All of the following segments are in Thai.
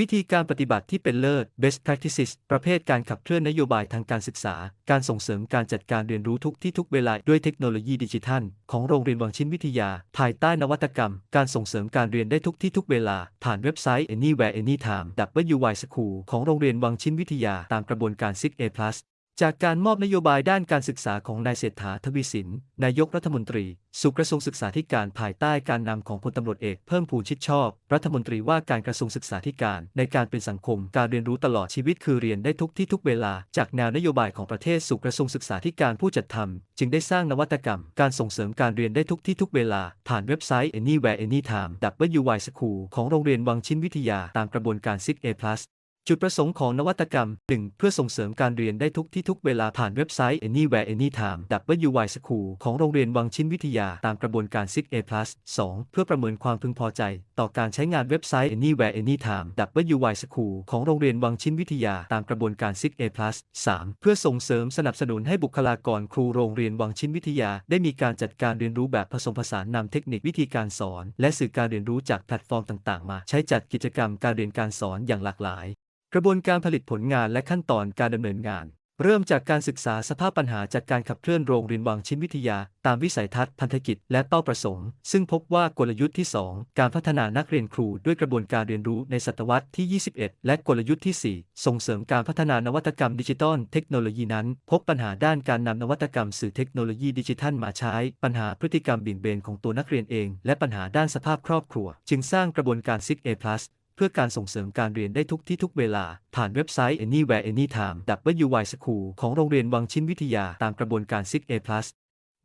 วิธีการปฏิบัติที่เป็นเลิศ best practices ประเภทการขับเคลื่อนนโยบายทางการศึกษา การส่งเสริมการจัดการเรียนรู้ทุกที่ทุกเวลาด้วยเทคโนโลยีดิจิทัล ของโรงเรียนวังชินวิทยา ภายใต้นวัตกรรม การส่งเสริมการเรียนได้ทุกที่ทุกเวลา ผ่านเว็บไซต์ anywhere anytime WY School ของโรงเรียนวังชินวิทยาตามกระบวนการ 6A+ จากการมอบนโยบายด้านการศึกษาของนายเศรษฐาทวีสิน นายกรัฐมนตรี สู่กระทรวงศึกษาธิการภายใต้การนำของพลตำรวจเอกเพิ่มพูนชิดชอบ รัฐมนตรีว่าการกระทรวงศึกษาธิการ ในการเป็นสังคม การเรียนรู้ตลอดชีวิตคือเรียนได้ทุกที่ทุกเวลา จากแนวนโยบายของประเทศสู่กระทรวงศึกษาธิการผู้จัดทำจึงได้สร้างนวัตกรรม การส่งเสริมการเรียนได้ทุกที่ทุกเวลา ผ่านเว็บไซต์ anywhere anytime WY School ของโรงเรียนวังชินวิทยาตามกระบวนการ 6A+ จุดประสงค์ของนวัตกรรม 1. เพื่อส่งเสริมการเรียนได้ทุกที่ทุกเวลาผ่านเว็บไซต์ anywhere anytime WY School ของโรงเรียนวังชินวิทยาตามกระบวนการ 6A+ 2. เพื่อประเมินความพึงพอใจ ต่อการใช้งานเว็บไซต์ anywhere anytime WY School ของโรงเรียนวังชินวิทยาตามกระบวนการ 6A+ 3. เพื่อส่งเสริมสนับสนุนให้บุคลากรครูโรงเรียนวังชินวิทยา ได้มีการจัดการเรียนรู้แบบผสมผสานนำเทคนิควิธีการสอน และสื่อการเรียนรู้จากแพลตฟอร์มต่าง ๆ มา ใช้จัดกิจกรรมการเรียนการสอนอย่างหลากหลาย กระบวนการผลิตผลงานและขั้นตอนการดำเนินงาน เริ่มจากการศึกษาสภาพปัญหาจากการขับเคลื่อนโรงเรียนวังชิ้นวิทยา ตามวิสัยทัศน์พันธกิจและเป้าประสงค์ ซึ่งพบว่ากลยุทธ์ที่ 2 การพัฒนานักเรียนครูด้วยกระบวนการเรียนรู้ในศตวรรษที่ 21 และกลยุทธ์ที่ 4 ส่งเสริมการพัฒนานวัตกรรมดิจิทัลเทคโนโลยีนั้น พบปัญหาด้านการนำนวัตกรรมสื่อเทคโนโลยีดิจิทัลมาใช้ ปัญหาพฤติกรรมบี่งเบนของตัวนักเรียนเอง และปัญหาด้านสภาพครอบครัว จึงสร้างกระบวนการ 6A+ เพื่อการส่งเสริมการเรียนได้ทุกที่ทุกเวลา ผ่านเว็บไซต์ anywhere anytime WY School ของโรงเรียนวังชินวิทยาตามกระบวนการ 6A+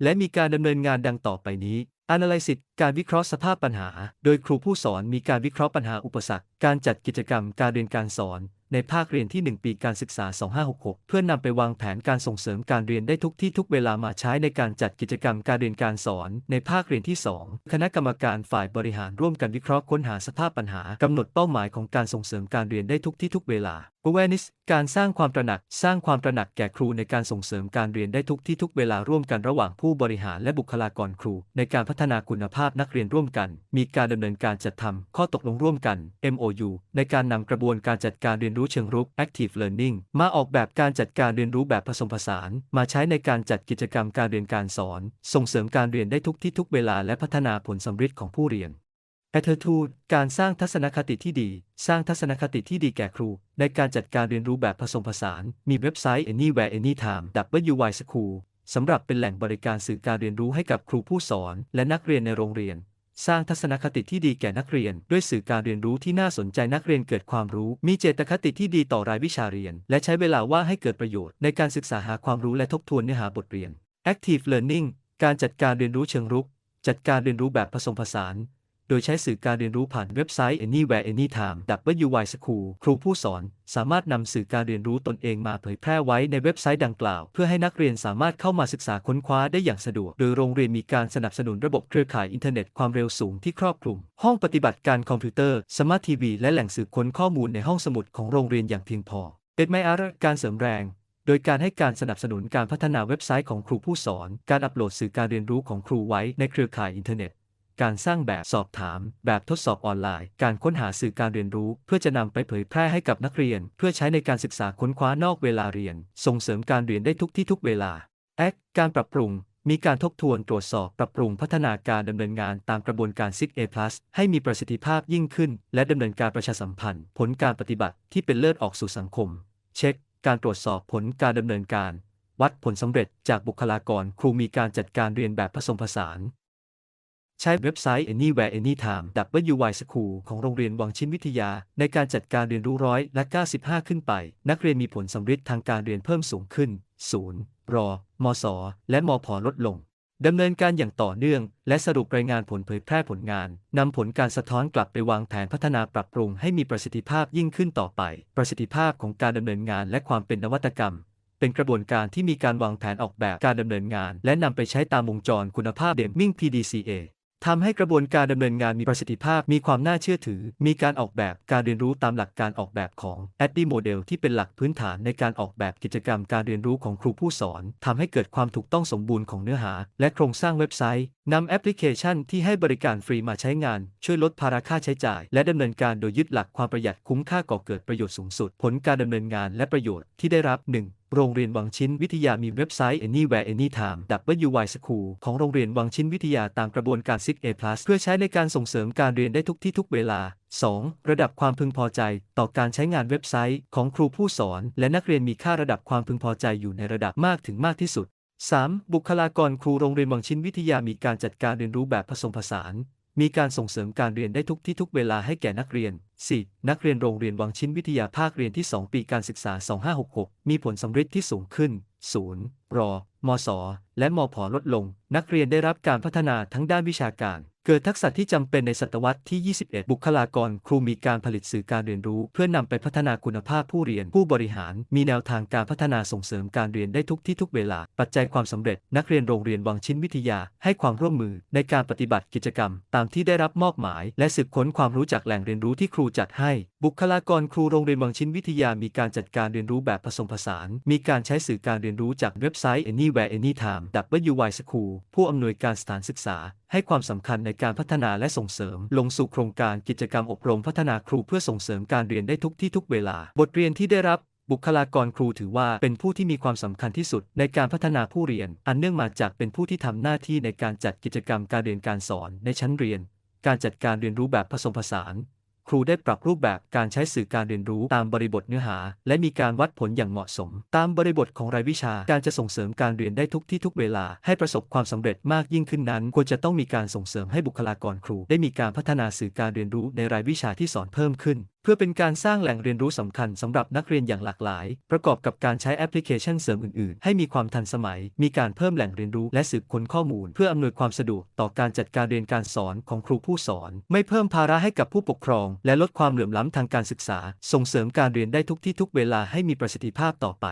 และมีการดำเนินงานดังต่อไปนี้ Analysis การวิเคราะห์สภาพปัญหา โดยครูผู้สอนมีการวิเคราะห์ปัญหาอุปสรรค การจัดกิจกรรม การเรียนการสอน ในภาคเรียนที่ 1 ปีการศึกษา 2566 เพื่อนนำไปวางแผนการส่งเสริมการเรียนได้ทุกที่ทุกเวลามาใช้ในการจัดกิจกรรมการเรียนการสอน ในภาคเรียนที่ 2 คณะกรรมการฝ่ายบริหารร่วมกันวิเคราะห์ค้นหาสภาพปัญหากำหนดเป้าหมายของการส่งเสริมการเรียนได้ทุกที่ทุกเวลา awareness การสร้างความตระหนัก สร้างความตระหนักแก่ครูในการส่งเสริมการเรียนได้ทุกที่ทุกเวลาร่วมกันระหว่างผู้บริหารและบุคลากรครู ในการพัฒนาคุณภาพนักเรียนร่วมกัน มีการดำเนินการจัดทำข้อตกลงร่วมกัน MOU ในการนำกระบวนการจัดการเรียนรู้เชิงรุก Active Learning มาออกแบบการจัดการเรียนรู้แบบผสมผสาน มาใช้ในการจัดกิจกรรมการเรียนการสอน ส่งเสริมการเรียนได้ทุกที่ทุกเวลาและพัฒนาผลสำฤทธิ์ของผู้เรียน Attitude การสร้างทัศนคติที่ดี สร้างทัศนคติที่ดีแก่ครู ในการจัดการเรียนรู้แบบผสมผสาน มีเว็บไซต์ anywhere anytime WY School สำหรับเป็นแหล่งบริการสื่อการเรียนรู้ให้กับครูผู้สอน และนักเรียนในโรงเรียน สร้างทัศนคติที่ดีแก่นักเรียน ด้วยสื่อการเรียนรู้ที่น่าสนใจนักเรียนเกิดความรู้ มีเจตคติที่ดีต่อรายวิชาเรียน และใช้เวลาว่างให้เกิดประโยชน์ในการศึกษาหาความรู้และทบทวนเนื้อหาบทเรียน Active Learning การจัดการเรียนรู้เชิงรุก จัดการเรียนรู้แบบผสมผสาน โดยใช้สื่อการเรียนรู้ผ่านเว็บไซต์ anywhere anytime WY School ครูผู้สอน สามารถนำสื่อการเรียนรู้ตนเองมาเผยแพร่ไว้ในเว็บไซต์ดังกล่าว เพื่อให้นักเรียนสามารถเข้ามาศึกษาค้นคว้าได้อย่างสะดวก โดยโรงเรียนมีการสนับสนุนระบบเครือข่ายอินเทอร์เน็ตความเร็วสูงที่ครอบคลุม ห้องปฏิบัติการคอมพิวเตอร์ สมาร์ททีวี และแหล่งสืบค้นข้อมูลในห้องสมุดของโรงเรียนอย่างเพียงพอเอ็ดไมอาร์การเสริมแรงโดยการให้การสนับสนุนการพัฒนาเว็บไซต์ของครูผู้สอน การอัปโหลดสื่อการเรียนรู้ของครูไว้ในเครือข่ายอินเทอร์เน็ต การสร้างแบบสอบถาม แบบทดสอบออนไลน์ การค้นหาสื่อการเรียนรู้ เพื่อจะนำไปเผยแพร่ให้กับนักเรียน เพื่อใช้ในการศึกษาค้นคว้านอกเวลาเรียน ส่งเสริมการเรียนได้ทุกที่ทุกเวลา Act การปรับปรุงมีการทบทวนตรวจสอบปรับปรุงพัฒนาการดำเนินงานตามกระบวนการ 6A+ ให้มีประสิทธิภาพยิ่งขึ้น และดำเนินการประชาสัมพันธ์ ผลการปฏิบัติที่เป็นเลิศออกสู่สังคม เช็ค การตรวจสอบผลการดำเนินการ วัดผลสำเร็จจากบุคลากร ครูมีการจัดการเรียนแบบผสมผสาน ใช้เว็บไซต์ anywhere anytime WY School ของโรงเรียนวังชินวิทยา ในการจัดการเรียนรู้ร้อยและ 95 ขึ้นไป นักเรียนมีผลสำฤทธิ์ทางการเรียนเพิ่มสูงขึ้น0รอมศและมพลดลงดำเนินการอย่างต่อเนื่อง และสรุปรายงานผลเผยแพร่ผลงาน นำผลการสะท้อนกลับไปวางแผนพัฒนาปรับปรุงให้มีประสิทธิภาพยิ่งขึ้นต่อไป ประสิทธิภาพของการดำเนินงานและความเป็นนวัตกรรม เป็นกระบวนการที่มีการวางแผนออกแบบการดำเนินงาน และนำไปใช้ตามวงจรคุณภาพเดมมิ่ง PDCA ทำให้กระบวนการดำเนินงานมีประสิทธิภาพ มีความน่าเชื่อถือ มีการออกแบบการเรียนรู้ตามหลักการออกแบบของ a d d i Model ที่เป็นหลักพื้นฐานในการออกแบบกิจกรรมการเรียนรู้ของครูผู้สอน ทำให้เกิดความถูกต้องสมบูรณ์ของเนื้อหา และโครงสร้างเว็บไซต์นำแอปพลิเคชันที่ให้บริการฟรีมาใช้งาน ช่วยลดภาระค่าใช้จ่าย และดำเนินการโดยยึดหลักความประหยัดคุ้มค่าก่อเกิดประโยชน์สูงสุด ผลการดำเนินงานและประโยชน์ที่ได้รับ 1. โรงเรียนวังชิ้นวิทยามีเว็บไซต์ Anywhere Anytime WY School ของโรงเรียนวังชิ้นวิทยาตามกระบวนการ 6A+ เพื่อใช้ในการส่งเสริมการเรียนได้ทุกที่ทุกเวลา 2. ระดับความพึงพอใจ ต่อการใช้งานเว็บไซต์ของครูผู้สอน และนักเรียนมีค่าระดับความพึงพอใจอยู่ในระดับมากถึงมากที่สุด 3. บุคลากรครูโรงเรียนวังชิ้นวิทยามีการจัดการเรียนรู้แบบผสมผสาน มีการส่งเสริมการเรียนได้ทุกที่ทุกเวลาให้แก่นักเรียน 4. นักเรียนโรงเรียนวังชิ้นวิทยาภาคเรียนที่ 2 ปีการศึกษา 2566 มีผลสำเร็จที่สูงขึ้น 0. รอมสและมผลดลง นักเรียนได้รับการพัฒนาทั้งด้านวิชาการ เกิดทักษะที่จำเป็นในศตวรรษที่ 21 บุคลากรครูมีการผลิตสื่อการเรียนรู้ เพื่อนำไปพัฒนาคุณภาพผู้เรียนผู้บริหาร มีแนวทางการพัฒนาส่งเสริมการเรียนได้ทุกที่ทุกเวลา ปัจจัยความสำเร็จ นักเรียนโรงเรียนวังชิ้นวิทยา ให้ความร่วมมือในการปฏิบัติกิจกรรม ตามที่ได้รับมอบหมาย และสืบค้นความรู้จากแหล่งเรียนรู้ที่ครูจัดให้ บุคลากรครูโรงเรียนวังชิ้นวิทยา มีการจัดการเรียนรู้แบบผสมผสาน มีการใช้สื่อการเรียนรู้จากเว็บไซต์ Anywhere Anytime WY School ผู้อำนวยการสถานศึกษา ให้ความสำคัญในการพัฒนาและส่งเสริม ลงสู่โครงการกิจกรรมอบรมพัฒนาครูเพื่อส่งเสริมการเรียนได้ทุกที่ทุกเวลา บทเรียนที่ได้รับบุคลากรครูถือว่าเป็นผู้ที่มีความสำคัญที่สุดในการพัฒนาผู้เรียน อันเนื่องมาจากเป็นผู้ที่ทำหน้าที่ในการจัดกิจกรรมการเรียนการสอนในชั้นเรียน การจัดการเรียนรู้แบบผสมผสาน รูได้ปรับรูปแบบการใช้สื่อการเรียนรู้ตามบริบทเนื้อหา และมีการวัดผลอย่างเหมาะสม ตามบริบทของรายวิชาการจะส่งเสริมการเรียนได้ทุกที่ทุกเวลา ให้ประสบความสำเร็จมากยิ่งขึ้นนั้น ควรจะต้องมีการส่งเสริมให้บุคลากรครู ได้มีการพัฒนาสื่อการเรียนรู้ในรายวิชาที่สอนเพิ่มขึ้น เพื่อเป็นการสร้างแหล่งเรียนรู้สำคัญสำหรับนักเรียนอย่างหลากหลาย ประกอบกับการใช้แอปพลิเคชันเสริมอื่นๆ ให้มีความทันสมัย มีการเพิ่มแหล่งเรียนรู้และสืบค้นข้อมูล เพื่ออำนวยความสะดวกต่อการจัดการเรียนการสอนของครูผู้สอน ไม่เพิ่มภาระให้กับผู้ปกครอง และลดความเหลื่อมล้ำทางการศึกษา ส่งเสริมการเรียนได้ทุกที่ทุกเวลาให้มีประสิทธิภาพต่อไป